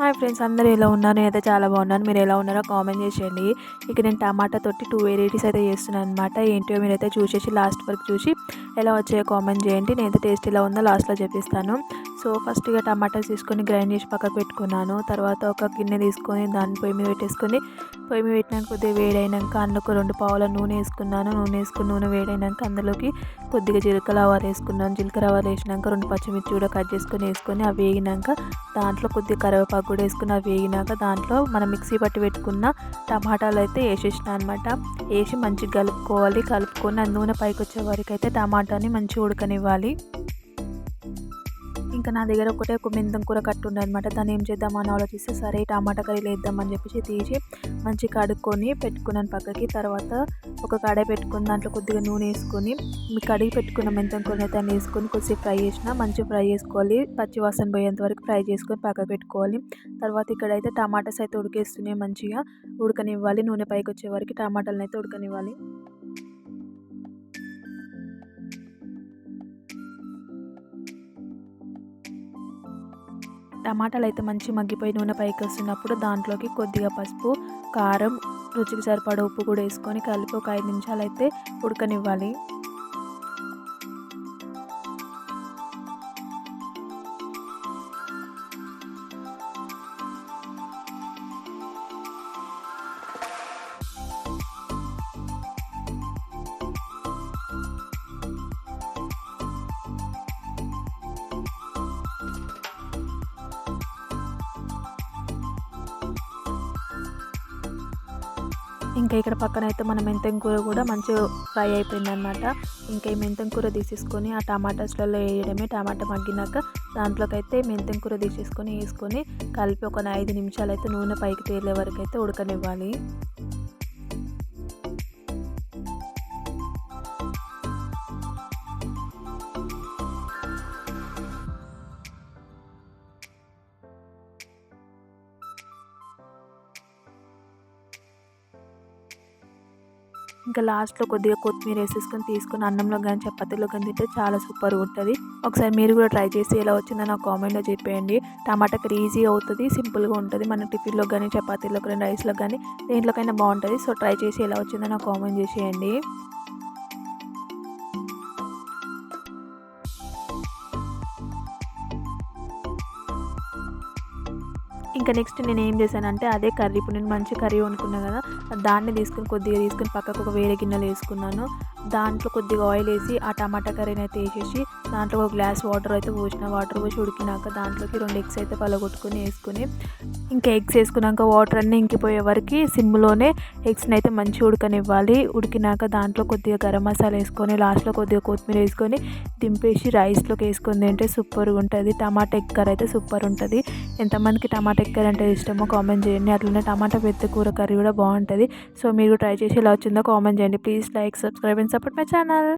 Hi friends అందరూ ఎలా ఉన్నారు? నేనైతే చాలా బాగున్నాను. మీరు ఎలా ఉన్నారో కామెంట్ చేసేయండి. ఇక నేను టమాటా తోటి టూ వెరైటీస్ అయితే చేస్తున్నాను అనమాట ఏంటో మీరైతే చూసేసి లాస్ట్ వరకు చూసి ఎలా వచ్చాయో కామెంట్ చేయండి. నేనైతే టేస్ట్ ఎలా ఉందో లాస్ట్లో చెప్పిస్తాను. సో ఫస్ట్గా టమాటాస్ తీసుకొని గ్రైండ్ చేసి పక్కకు పెట్టుకున్నాను. తర్వాత ఒక గిన్నె తీసుకొని దాన్ని పొయ్యి మీద పెట్టేసుకొని పొయ్యి మీద పెట్టినాక కొద్దిగా వేడైనాక అందులో రెండు పావుల నూనె వేసుకున్నాను. నూనె వేసుకుని నూనె వేడైనాక అందులోకి కొద్దిగా జీలకర్ర ఆవాలు వేసుకున్నాను. జీలకర్ర ఆవాలు వేసినాక రెండు పచ్చిమిర్చి కూడా కట్ చేసుకొని వేసుకొని అవి వేగినాక దాంట్లో కొద్దిగా కరివేపాకు కూడా వేసుకుని అవి వేగినాక దాంట్లో మనం మిక్సీ పట్టి పెట్టుకున్న టమాటాలు అయితే వేసేసిన అనమాట వేసి మంచిగా కలుపుకోవాలి. కలుపుకొని ఆ నూనె పైకి వచ్చే వరకు అయితే టమాటాని మంచిగా ఉడకనివ్వాలి. ఇంకా నా దగ్గర ఒకటే ఒక మెంతం కూర కట్టుండే అనమాట దాన్ని ఏం చేద్దామని ఆలోచిస్తే సరే టమాటా కర్రీలు వేద్దామని చెప్పేసి తీసి మంచి కడుక్కొని పెట్టుకున్నాను పక్కకి. తర్వాత ఒక కడాయి పెట్టుకుని దాంట్లో కొద్దిగా నూనె వేసుకొని మీ కడిగి పెట్టుకున్న మెంతం కూర అయితే దాన్ని వేసుకొని కొద్దిసేపు ఫ్రై చేసిన మంచిగా ఫ్రై చేసుకోవాలి. పచ్చి వాసన పోయేంత వరకు ఫ్రై చేసుకొని పక్కకు పెట్టుకోవాలి. తర్వాత ఇక్కడైతే టమాటాస్ అయితే ఉడికేస్తున్నాయి మంచిగా. ఉడకనివ్వాలి. నూనె పైకి వచ్చే వరకు టమాటాలను అయితే ఉడకనివ్వాలి. టమాటాలు అయితే మంచి మగ్గిపోయి నూనె పైకి వస్తున్నప్పుడు దాంట్లోకి కొద్దిగా పసుపు కారం రుచికి సరిపడ ఉప్పు కూడా వేసుకొని కలిపి ఒక ఐదు నిమిషాలు అయితే ఉడకనివ్వాలి. ఇంకా ఇక్కడ పక్కన అయితే మన మెంతం కూర కూడా మంచిగా ఫ్రై అయిపోయింది అనమాట ఇంకా ఈ మెంతం కూర తీసేసుకొని ఆ టమాటాస్లలో వేయడమే టమాటా మగ్గినాక దాంట్లోకి అయితే మెంతం కూర తీసేసుకొని వేసుకొని కలిపి ఒక ఐదు నిమిషాలు అయితే నూనె పైకి తేలే వరకు అయితే ఉడకనివ్వాలి. ఇంకా లాస్ట్లో కొద్దిగా కొత్తిమీర వేసేసుకొని తీసుకొని అన్నంలో కానీ చపాతీలో కానీ తింటే చాలా సూపర్ ఉంటుంది. ఒకసారి మీరు కూడా ట్రై చేసి ఎలా వచ్చిందో నాకు కామెంట్లో చెప్పేయండి. టమాటా కర్రీ ఈజీ అవుతుంది సింపుల్గా ఉంటుంది. మన టిఫిన్లో కానీ చపాతీలో కానీ రైస్లో కానీ దేంట్లోకైనా బాగుంటుంది. సో ట్రై చేసి ఎలా వచ్చిందో నాకు కామెంట్ చేసేయండి. ఇంకా నెక్స్ట్ నేను ఏం చేశానంటే అదే కర్రీ. ఇప్పుడు నేను మంచి కర్రీ వండుకున్నాను కదా దాన్ని తీసుకుని కొద్దిగా తీసుకుని పక్కకు ఒక వేరే గిన్నెలు వేసుకున్నాను. దాంట్లో కొద్దిగా ఆయిల్ వేసి ఆ టమాటా కర్రీని అయితే వేసేసి దాంట్లో ఒక గ్లాస్ వాటర్ అయితే పోసిన. వాటర్ పోసి ఉడికినాక దాంట్లోకి రెండు ఎగ్స్ అయితే పలగొట్టుకొని వేసుకుని ఇంకా ఎగ్స్ వేసుకున్నాక వాటర్ అన్నీ ఇంకిపోయే వరకు సిమ్లోనే ఎగ్స్ని అయితే మంచిగా ఉడకనివ్వాలి. ఉడికినాక దాంట్లో కొద్దిగా గరం మసాలా వేసుకొని లాస్ట్లో కొద్దిగా కొత్తిమీర వేసుకొని దింపేసి రైస్లోకి వేసుకొని తింటే సూపర్గా ఉంటుంది. టమాటా ఎగ్ కర్రీ అయితే సూపర్ ఉంటుంది. ఎంతమందికి టమాటా ఎగ్ కర్రీ అంటే ఇష్టమో కామెంట్ చేయండి. అట్లనే టమాటా పెద్ద కూర కర్రీ కూడా బాగుంటుంది. సో మీరు ట్రై చేసి ఎలా వచ్చిందో కామెంట్ చేయండి. Please like subscribe and support my channel